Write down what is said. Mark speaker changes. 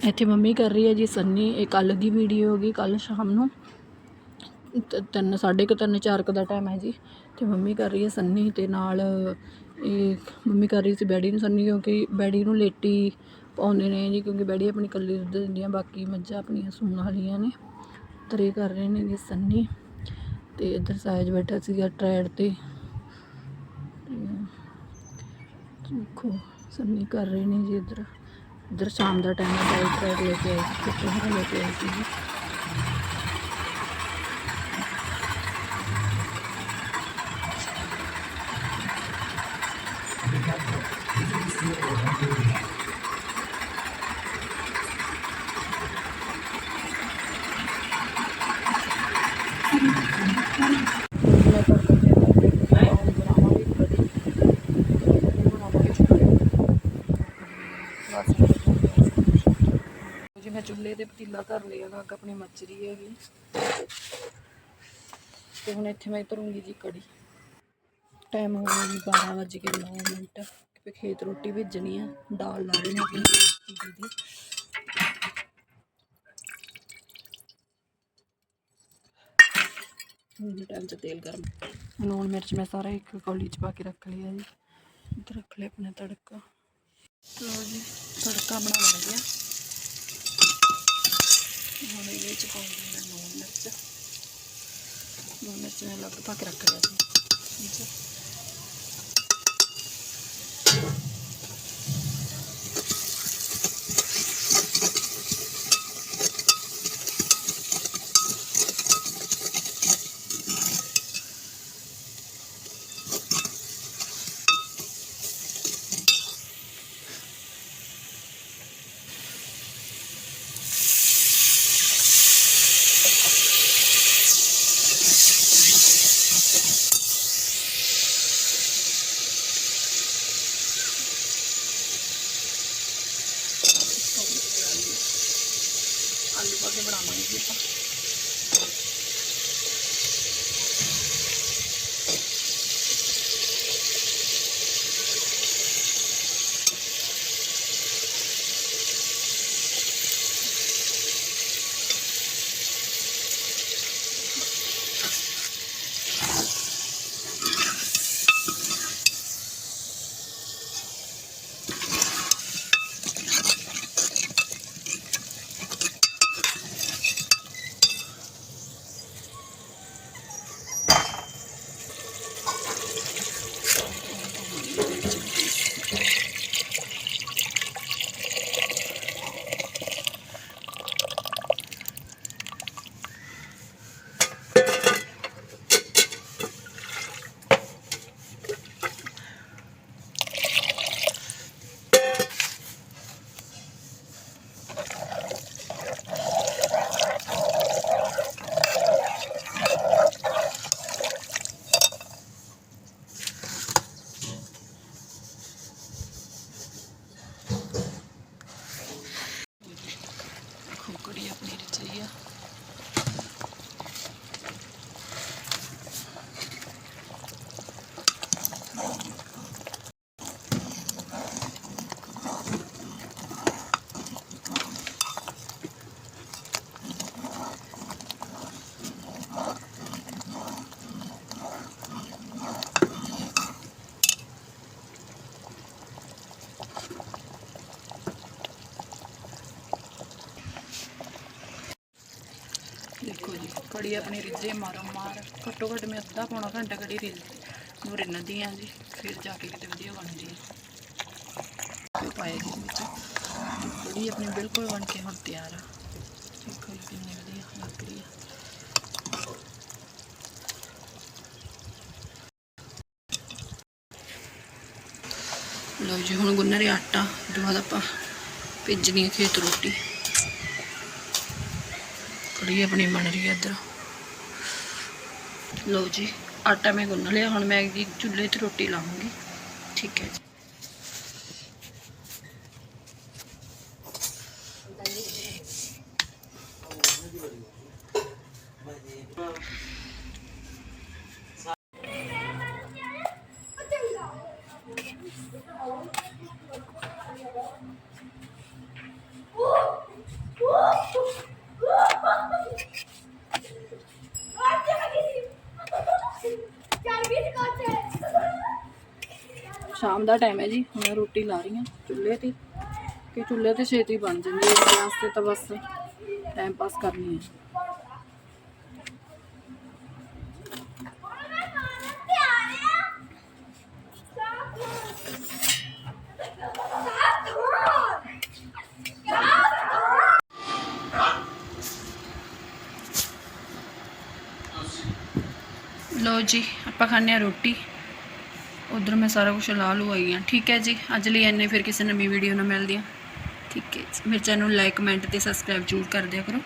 Speaker 1: ਇੱਥੇ ਮੰਮੀ ਕਰ ਰਹੀ ਹੈ ਜੀ ਸੰਨੀ, ਇਹ ਕੱਲ ਦੀ ਵੀਡੀਓ ਹੋਗੀ ਕੱਲ ਸ਼ਾਮ ਨੂੰ। ਤਿੰਨ, ਸਾਢੇ ਕੁ ਤਿੰਨ, ਚਾਰ ਕੁ ਦਾ ਟਾਈਮ ਹੈ ਜੀ। ਤੇ ਮੰਮੀ ਕਰ ਰਹੀ ਹੈ ਸੰਨੀ ਤੇ ਨਾਲ ਇਹ ਮੰਮੀ ਕਰ ਰਹੀ ਸੀ ਬੈਡੀ ਨੂੰ ਸੰਨੀ ਕਿਉਂਕਿ ਬੈਡੀ ਨੂੰ ਲੇਟੀ ਪਾਉਂਦੇ ਨੇ ਜੀ ਕਿਉਂਕਿ ਬੈਡੀ ਆਪਣੀ ਇਕੱਲੀ ਦੁੱਧ ਦਿੰਦੀਆਂ ਬਾਕੀ ਮੱਝਾਂ ਆਪਣੀਆਂ ਸੂਣ ਵਾਲੀਆਂ ਨੇ। ਤਰੇ ਕਰ ਰਹੇ ਨੇ ਜੀ ਸੰਨੀ। ਤੇ ਇੱਧਰ ਸਾਇਜ ਬੈਠਾ ਸੀਗਾ ਟਰੈਡ ਤੇ ਦੇਖੋ, ਸੰਨੀ ਕਰ ਰਹੇ ਨੇ ਜੀ ਇੱਧਰ। ਇੱਧਰ ਸ਼ਾਮ ਦਾ ਟਾਈਮ ਹੈ ਡਾਈਟ ਟਰੈਡ ਲੈ ਕੇ ਆਈ ਸੀ ਕਿੱਥੇ ਲੈ ਕੇ ਆਈ ਸੀ ਜੀ ਮੈਂ ਕਰ ਦਿੰਦੀ ਹਾਂ ਬਣਾਵਾਂਗੇ ਕਦੀ ਬਣਾਵਾਂਗੇ ਜੀ ਮੈਂ ਚੁੱਲ੍ਹੇ ਤੇ ਪਤੀਲਾ ਧਰ ਲਿਆ ਗਾ ਅੱਗ ਆਪਣੀ ਮੱਚ ਰਹੀ ਹੈਗੀ। ਤੇ ਹੁਣ ਇੱਥੇ ਮੈਂ ਧਰੂੰਗੀ ਜੀ ਕੜੀ। ਟਾਈਮ ਹੋ ਗਿਆ ਜੀ 12 ਵੱਜ ਕੇ 9 ਮਿੰਟ। ਤੇ ਖੇਤ ਰੋਟੀ ਭੇਜਣੀ ਆ, ਦਾਲ ਲਾ ਦੇਣੀ ਆਪਣੀ ਜੀ ਹੁਣ ਟਾਈਮ 'ਚ ਤੇਲ ਗਰਮ। ਲੂਣ ਮਿਰਚ ਮੈਂ ਸਾਰਾ ਇੱਕ ਕੌਲੀ 'ਚ ਪਾ ਕੇ ਰੱਖ ਲਿਆ ਜੀ। ਇੱਧਰ ਰੱਖ ਲਿਆ ਆਪਣਾ ਤੜਕਾ। ਲਓ ਜੀ, ਤੜਕਾ ਬਣਾ ਲਿਆ। ਹੁਣ ਇਹਦੇ 'ਚ ਪਾਉਂਗੀ ਮੈਂ ਲੂਣ ਮਿਰਚ। ਲੂਣ ਮਿਰਚ ਮੈਂ ਅਲੱਗ ਪਾ ਕੇ ਰੱਖ ਲਿਆ ਸੀ। ਠੀਕ ਹੈ। ਕੇ ਬਣਾਵਾਂਗੇ ਜੀ ਆਪਾਂ ਖੁਕੜੀ ਆਪਣੀ ਰਚੀ ਆ ਦੇਖੋ ਜੀ ਕੜੀ ਆਪਣੀ ਰਿੱਝੇ ਮਾਰੋ ਮਾਰ। ਘੱਟੋ ਘੱਟ ਮੈਂ ਅੱਧਾ ਪੌਣਾ ਘੰਟਾ ਕੜੀ ਰਿੱਝ ਨੂੰ ਰਿੰਨਦੀ ਆ ਜੀ, ਫਿਰ ਜਾ ਕੇ ਕਿਤੇ ਵਧੀਆ ਬਣਦੀ ਆ। ਤੇ ਪਾਇਆ ਜੀ ਵਿੱਚ। ਕੜੀ ਆਪਣੀ ਬਿਲਕੁਲ ਬਣ ਕੇ ਹੁਣ ਤਿਆਰ ਆ। ਦੇਖੋ ਜੀ ਕਿੰਨੀ ਵਧੀਆ ਲੱਗ ਰਹੀ ਆ। ਲਓ ਜੀ, ਹੁਣ ਗੁੰਨ ਰਿਹਾ ਆਟਾ। ਉਹਦੇ ਆਪਾਂ ਭੇਜਣੀ ਹੈ ਖੇਤ ਰੋਟੀ। ਕੜੀ ਆਪਣੀ ਬਣ ਰਹੀ ਹੈ ਇੱਧਰ। ਲਓ ਜੀ, ਆਟਾ ਮੈਂ ਗੁੰਨ ਲਿਆ, ਹੁਣ ਮੈਂ ਜੀ ਚੁੱਲ੍ਹੇ 'ਤੇ ਰੋਟੀ ਲਾਵਾਂਗੀ ਠੀਕ ਹੈ ਜੀ। ਸ਼ਾਮ ਦਾ ਟਾਈਮ ਹੈ ਜੀ, ਹੁਣ ਰੋਟੀ ਲਾ ਰਹੀ ਹਾਂ ਚੁੱਲ੍ਹੇ ਤੇ, ਕਿ ਚੁੱਲ੍ਹੇ ਤੇ ਛੇਤੀ ਬਣ ਜਾਂਦੀ ਹੈ ਗੈਸ ਤੇ ਤਾਂ ਬਸ ਟਾਈਮ ਪਾਸ ਕਰਨੀ ਹੈ। ਲੋ ਜੀ, ਆਪਾਂ ਖਾਂਦੇ ਹਾਂ ਰੋਟੀ। ਉਧਰ ਮੈਂ ਸਾਰਾ ਕੁਝ ਲਾ ਲੂ ਆਈ ਹਾਂ ਠੀਕ ਹੈ ਜੀ, ਅੱਜ ਲਈ ਇੰਨੇ ਫਿਰ ਕਿਸੇ ਨਵੀਂ ਵੀਡੀਓ ਨਾਲ ਮਿਲਦੀ ਹਾਂ ਠੀਕ ਹੈ ਜੀ। ਮੇਰੇ ਚੈਨਲ ਨੂੰ ਲਾਈਕ ਕਮੈਂਟ ਤੇ ਸਬਸਕ੍ਰਾਈਬ ਜ਼ਰੂਰ ਕਰ ਦਿਆ ਕਰੋ